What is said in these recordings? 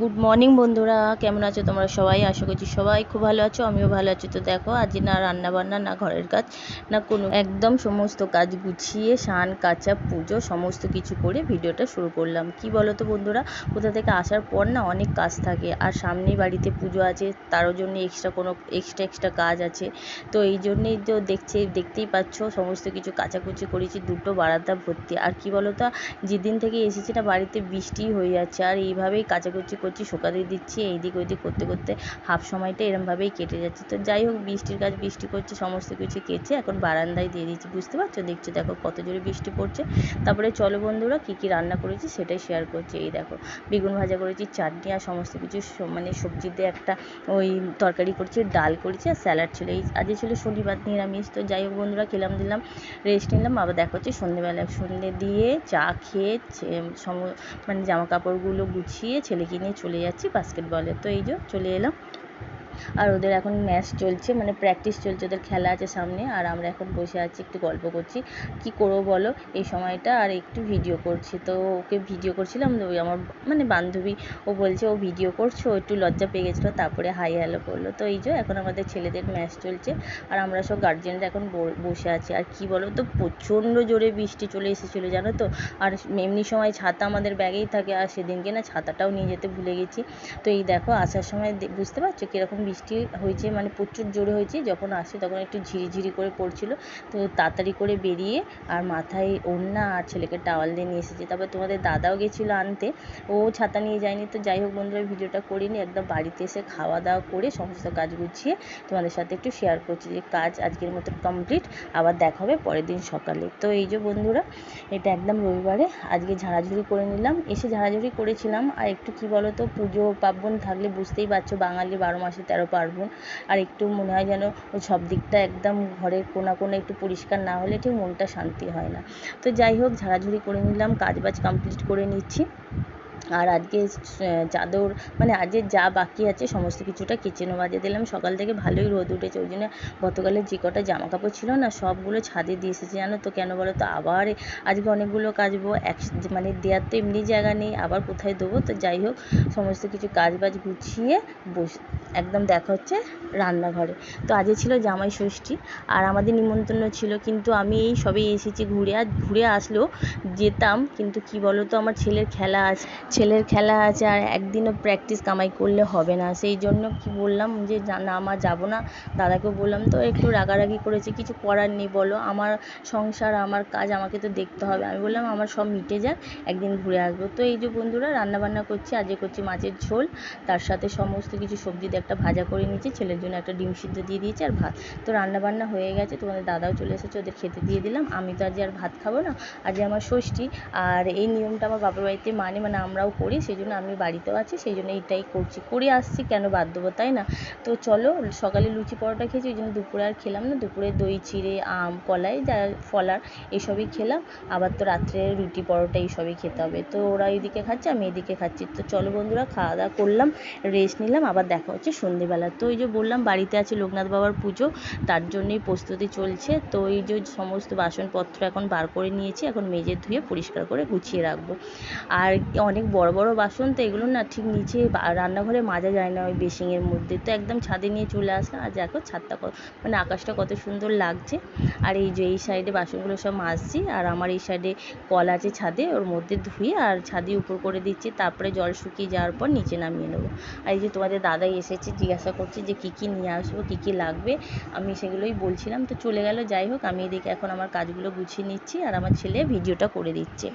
Good morning বন্ধুরা। কেমন আছো তোমরা সবাই? আশা করছি সবাই খুব ভালো আছো, আমিও ভালো আছি। তো দেখো আজ না রান্না বান্না না ঘরের কাজ, না কোনো, একদম সমস্ত কাজ গুছিয়ে, স্নান, কাঁচা, পুজো, সমস্ত কিছু করে ভিডিওটা শুরু করলাম। কি বলো তো বন্ধুরা, কোথা থেকে আসার পর না অনেক কাজ থাকে। আর সামনেই বাড়িতে পুজো আছে, তারও জন্য এক্সট্রা কোনো এক্সট্রা এক্সট্রা কাজ আছে। তো এই জন্যেই তো দেখছে, দেখতেই পাচ্ছ, সমস্ত কিছু কাচাকুচি করেছি, দুটো বারান্দা ভর্তি। আর কি বলো তো যেদিন থেকে এসেছি না, বাড়িতে বৃষ্টি হয়ে যাচ্ছে। আর এইভাবেই কাচাকুচি করছি, শুকাতে দিচ্ছি, এইদিক ওইদিক করতে করতে হাফ সময়টা এরমভাবেই কেটে যাচ্ছে। তো যাই হোক, বৃষ্টির কাজ বৃষ্টি করছে, সমস্ত কিছু কেচে এখন বারান্দায় দিয়ে দিচ্ছি, বুঝতে পারছ? দেখছ, দেখো কত জোরে বৃষ্টি পড়ছে। তারপরে চলো বন্ধুরা, কী কী রান্না করেছি সেটাই শেয়ার করছি। এই দেখো, বেগুন ভাজা করেছি, চাটনি আর সমস্ত কিছু মানে সবজি দিয়ে একটা ওই তরকারি করেছি, ডাল করেছি আর স্যালাড ছিল। এই আজকে ছিল শনিবার, নিরামিষ। তো যাই হোক বন্ধুরা, খেলাম, দিলাম রেস্ট নিলাম, আবার দেখা হচ্ছে সন্ধেবেলায় সন্ধে দিয়ে চা খেয়ে মানে জামা কাপড়গুলো গুছিয়ে ছেলেকে নিয়ে চলে যাচ্ছি বাস্কেটবলে। তো এই যে চলে এলাম। আর ওদের এখন ম্যাচ চলছে মানে প্র্যাকটিস চলছে, ওদের খেলা আছে সামনে, আর আমরা এখন বসে আছি, একটু গল্প করছি। কি করব বলো? এই সময়টা আর একটু ভিডিও করছি। তো ওকে ভিডিও করছিলাম ওই আমার মানে বান্ধবী, ও বলছে, ও ভিডিও করছ? একটু লজ্জা পেয়ে গেছিল, তারপরে হাই হ্যালো করল। তো এই যে, এখন আমাদের ছেলেদের ম্যাচ চলছে, আর আমরা সব গার্জেনরা এখন বসে আছি। আর কি বলো তো, প্রচণ্ড জোরে বৃষ্টি চলে এসেছিল, জানো তো? আর এমনি সময় ছাতা আমাদের ব্যাগেই থাকে, আর সেদিনকে না ছাতাটাও নিয়ে যেতে ভুলে গেছি। তো এই দেখো, আসার সময় বুঝতে পারছ কীরকম বৃষ্টি হয়েছে মানে প্রচুর জোরে হয়েছে, যখন আসে তখন একটু ঝিরিঝিরি করে পড়ছিল। তো তাড়াতাড়ি করে বেরিয়ে আর মাথায় ওড়না আর ছেলেকে টাওয়াল দিয়ে নিয়ে এসেছি। তারপর তোমাদের দাদাও গেছিল আনতে, ও ছাতা নিয়ে যায়নি। তো যাই হোক বন্ধুরা ভিডিওটা করিনি, একদম বাড়িতে এসে খাওয়া দাওয়া করে সমস্ত কাজ গুছিয়ে তোমাদের সাথে একটু শেয়ার করছি যে কাজ আজকের মতো কমপ্লিট আবার দেখা হবে পরের দিন সকালে। তো এই যে বন্ধুরা, এটা একদম রবিবারে, আজকে ঝাড়াঝুড়ি করে নিলাম। এসে ঝাড়াঝুড়ি করেছিলাম, আর একটু কি বলো তো পুজো পার্বণ থাকলে বুঝতেই পারছ, বাঙালি বারো মাসে তেরো পার্বণ। আর একটু মনে হয় যেন সব দিকটা একদম ঘরের কোনা কোনা একটু পরিষ্কার না হলে ঠিক মনটা শান্তি হয় না। তো যাই হোক, ঝাড়াঝুড়ি করে নিলাম কাজ বাজ কমপ্লিট করে নিচ্ছি। আর আজকে চাদর মানে আজকে যা বাকি আছে সমস্ত কিছুটা কেচে নেব আজকে দিলাম। সকাল থেকে ভালোই রোদ উঠেছে, ওই জন্য গতকালের যে কটা জামা কাপড় ছিল না, সবগুলো ছাদে দিয়ে এসেছি, জানো তো কেন বলো তো? আবার আজকে অনেকগুলো কাচবো, এক মানে দেওয়ার তো এমনি জায়গা নেই, আবার কোথায় দেবো? তো যাই হোক, সমস্ত কিছু কাজ বাজ গুছিয়ে বসে একদম দেখা হচ্ছে রান্নাঘরে। তো আজকে ছিল জামাই ষষ্ঠী আর আমাদের নিমন্ত্রণ ছিল কিন্তু আমি এই সবে এসেছি ঘুরে। আর ঘুরে আসলেও যেতাম কিন্তু কি বলো তো আমার ছেলের খেলা আছে ছেলের খেলা আছে আর একদিনও প্র্যাকটিস কামাই করলে হবে না। সেই জন্য কি বললাম যে না আমার যাব না। দাদাকে বললাম, তো একটু রাগারাগি করেছে, কিছু করার নেই বলো। আমার সংসার, আমার কাজ, আমাকে তো দেখতে হবে। আমি বললাম, আমার সব মিটে যাক, একদিন ঘুরে আসব। তো এই যে বন্ধুরা, রান্নাবান্না করছি, আজকে করছি মাছের ঝোল। তার সাথে সমস্ত কিছু সবজি দিয়ে একটা ভাজা করে নিয়েছি, ছেলের জন্য একটা ডিম সিদ্ধ দিয়ে দিয়েছি আর ভাত। তো রান্নাবান্না হয়ে গেছে, তোমাদের দাদাও চলে এসেছে, ওদের খেতে দিয়ে দিলাম। আমি তো আজ আর ভাত খাব না আজ আমার ষষ্ঠী। আর এই নিয়মটা আমার বাবার বাড়িতে মানে মানে আমরাও করি, সেই জন্য আমি বাড়িতেও আছি, সেই জন্য এইটাই করছি। করে আসছি, কেন বাদ দেবো তাই না? তো চলো, সকালে লুচি পরোটা খেয়েছি, ওই জন্য দুপুরে আর খেলাম না। দুপুরে দই, চিড়ে, আম, কলাই, যা ফলার, এসবই খেলাম। আবার তো রাত্রে রুটি পরোটা এইসবই খেতে হবে। তো ওরা এইদিকে খাচ্ছে, আমি এদিকে খাচ্ছি। তো চলো বন্ধুরা, খাওয়া দাওয়া করলাম রেস্ট নিলাম, আবার দেখা হচ্ছে সন্ধেবেলা। তো ওই যে বললাম, বাড়িতে আছে লোকনাথ বাবার পুজো, তার জন্যই প্রস্তুতি চলছে। তো এই যে সমস্ত বাসনপত্র এখন বার করে নিয়েছি, এখন মেজে ধুয়ে পরিষ্কার করে গুছিয়ে রাখব। আর অনেক বড় বড় বাসন তো এগুলো না ঠিক নিচে রান্নাঘরে মাজা যায় না ওই বেসিংয়ের মধ্যে। তো একদম ছাদে নিয়ে চলে আসলাম আর দেখো ছাদটা মানে আকাশটা কত সুন্দর লাগছে। আর এই যে এই সাইডে বাসনগুলো সব মাজছি, আর আমার এই সাইডে কল আছে ছাদে, ওর মধ্যে ধুয়ে আর ছাদে উপর করে দিচ্ছি, তারপরে জল শুকিয়ে যাওয়ার পর নিচে নামিয়ে নেব। আর এই যে তোমাদের দাদাই এসেছে, জিজ্ঞাসা করছে যে কী কী নিয়ে আসব, কী কী লাগবে। আমি সেগুলোই বলছিলাম, তো চলে গেল, যাই হোক, আমি এদিকে এখন আমার কাজগুলো গুছিয়ে নিচ্ছি আর আমার ছেলে ভিডিওটা করে দিচ্ছে।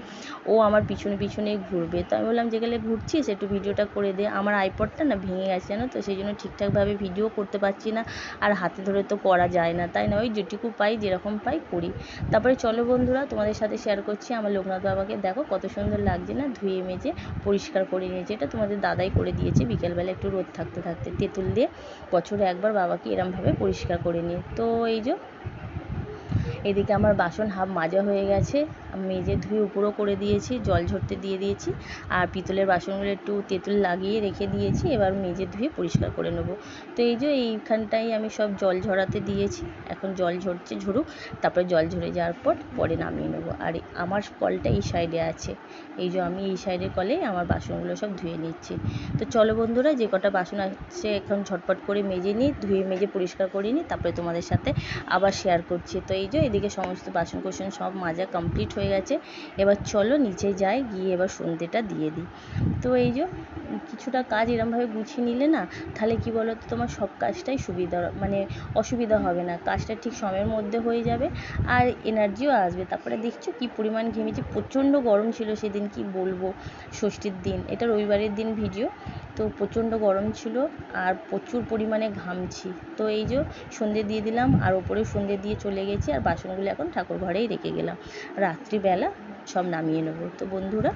ও আমার পিছনে পিছনে ঘুরবে, তো আমি বললাম যেগুলো ঘুরছিস? একটু ভিডিওটা করে দে। আমার আইপডটা না ভেঙে গেছে জানো তো, সেই জন্য ঠিকঠাকভাবে ভিডিও করতে পারছি না। আর হাতে ধরে তো করা যায় না, তাই না? ওই যেটুকু পাই, যেরকম পাই করি। তারপরে চলো বন্ধুরা, তোমাদের সাথে শেয়ার করছি। আমার লোকনাথ বাবাকে দেখো, কত সুন্দর লাগছে না, ধুয়ে মেজে পরিষ্কার করে নিয়েছে। এটা তোমাদের দাদাই করে দিয়েছে, বিকেলবেলা একটু রোদ থাকতে থাকতে। তেঁতুল দিয়ে বছরে একবার বাবাকে এরমভাবে পরিষ্কার করে নিই তো এই যে, এদিকে আমার বাসন হাফ মাজা হয়ে গেছে। মেজে ধুয়ে উপরও করে দিয়েছি, জল ঝরতে দিয়ে দিয়েছি, আর পিতলের বাসনগুলো একটু তেঁতুল লাগিয়ে রেখে দিয়েছি, এবার মেজে ধুয়ে পরিষ্কার করে নেব। তো এই যে এইখানটাই আমি সব জল ঝরাতে দিয়েছি, এখন জল ঝরছে ঝরুক, তারপরে জল ঝরে যাওয়ার পর পরে নামিয়ে নেব। আর আমার কলটা এই সাইডে আছে, এই যে আমি এই সাইডের কলে আমার বাসনগুলো সব ধুয়ে নিচ্ছি। তো চলো বন্ধুরা, যে কটা বাসন আছে এখন ঝটপট করে মেজে নিই, ধুয়ে মেজে পরিষ্কার করে নিই, তারপরে তোমাদের সাথে আবার শেয়ার করছি। তো এই যে এদিকে সমস্ত বাসন কোসন সব মাজা কমপ্লিট হয়ে গেছে। এবার চলো নিচে যাই, গিয়ে এবার সন্ধ্যেটা দিয়ে দিই। তো এই যে কিছুটা কাজ এরমভাবে গুছিয়ে নিলে না, তাহলে কি বলো তো তোমার সব কাজটাই সুবিধা মানে অসুবিধা হবে না। কাজটা ঠিক সময়ের মধ্যে হয়ে যাবে আর এনার্জিও আসবে। তারপরে দেখছ কি পরিমাণ ঘেমেছি, প্রচণ্ড গরম ছিল সেদিন, কি বলব, ষষ্ঠীর দিন। এটা রবিবারের দিন ভিডিও তো প্রচণ্ড গরম ছিল আর প্রচুর পরিমাণে ঘামছি। তো এই যে সন্ধে দিয়ে দিলাম, আর ওপরে সন্ধে দিয়ে চলে গেছি, আর বাসনগুলো এখন ঠাকুর ঘরেই রেখে গেলাম। রাত্রিবেলা সব নামিয়ে নেব। তো বন্ধুরা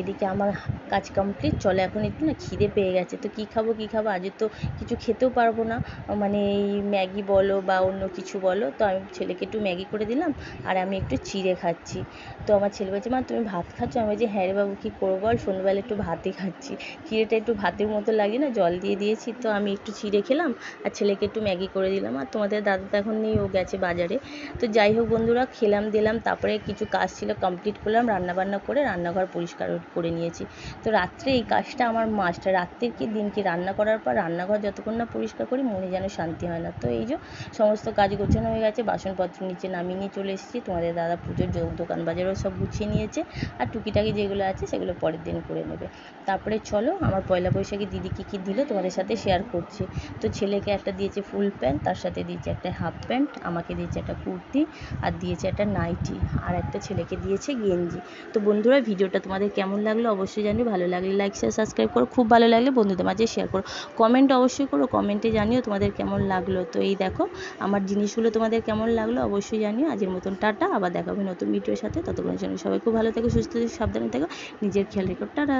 এদিকে আমার কাজ কমপ্লিট চলো এখন একটু না খিদে পেয়ে গেছে। তো কী খাব কী খাব? আজ তো কিছু খেতেও পারব না। মানে এই ম্যাগি বলো বা অন্য কিছু বলো। তো আমি ছেলেকে একটু ম্যাগি করে দিলাম আর আমি একটু চিড়ে খাচ্ছি। তো আমার ছেলে বলছে, মা, তুমি ভাত খাচ্ছ? আমি বলছি হ্যাঁ রে বাবু, কী করব বল? সন্ধ্যেবেলা একটু ভাতই খাচ্ছি। চিড়েটা একটু ভাতের মতো লাগে না, জল দিয়ে দিয়েছি। তো আমি একটু চিড়ে খেলাম আর ছেলেকে একটু ম্যাগি করে দিলাম। আর তোমাদের দাদা তো এখন নেই, ও গেছে বাজারে। তো যাই হোক বন্ধুরা, খেলাম, দিলাম। তারপরে কিছু কাজ ছিল কমপ্লিট করলাম, রান্নাবান্না করে রান্নাঘর পরিষ্কার করে নিয়েছি। তো রাত্রে এই কাজটা আমার মাস্ট রাত্রির কি দিন কি রান্না করার পর রান্নাঘর যতক্ষণ না পরিষ্কার করি মনে যেন শান্তি হয় না। তো এই যে সমস্ত কাজ গোছানো হয়ে গেছে, বাসনপত্র নিচে নামিয়ে নিয়ে চলে এসেছি। তোমাদের দাদা পুজোর দোকান বাজারও সব গুছিয়ে নিয়েছে। আর টুকিটাকি যেগুলো আছে সেগুলো পরের দিন করে নেবে। তারপরে চলো আমার পয়লা বৈশাখে দিদি কী কী দিল তোমাদের সাথে শেয়ার করছি। তো ছেলেকে একটা দিয়েছে ফুল প্যান্ট, তার সাথে দিয়েছে একটা হাফ প্যান্ট, আমাকে দিয়েছে একটা কুর্তি আর দিয়েছে একটা নাইটি। আর একটা ছেলেকে দিয়েছে গেঞ্জি। তো বন্ধুরা, ভিডিওটা তোমাদের কেমন লাগল অবশ্যই জানিও ভালো লাগলে লাইক শেয়ার সাবস্ক্রাইব করো, খুব ভালো লাগলে বন্ধুদের মাঝে শেয়ার করো। কমেন্ট অবশ্যই করো কমেন্টে জানিও তোমাদের কেমন লাগল। তো এই দেখো, আমার জিনিসগুলো তোমাদের কেমন লাগল অবশ্যই জানিও। আজের মতন টাটা, আবার দেখাবে নতুন ভিডিওর সাথে। ততক্ষণ সবাই খুব ভালো থেকো, সুস্থ থেকো, সাবধানে থেকো। নিজের খেয়াল রেখো। টাটা!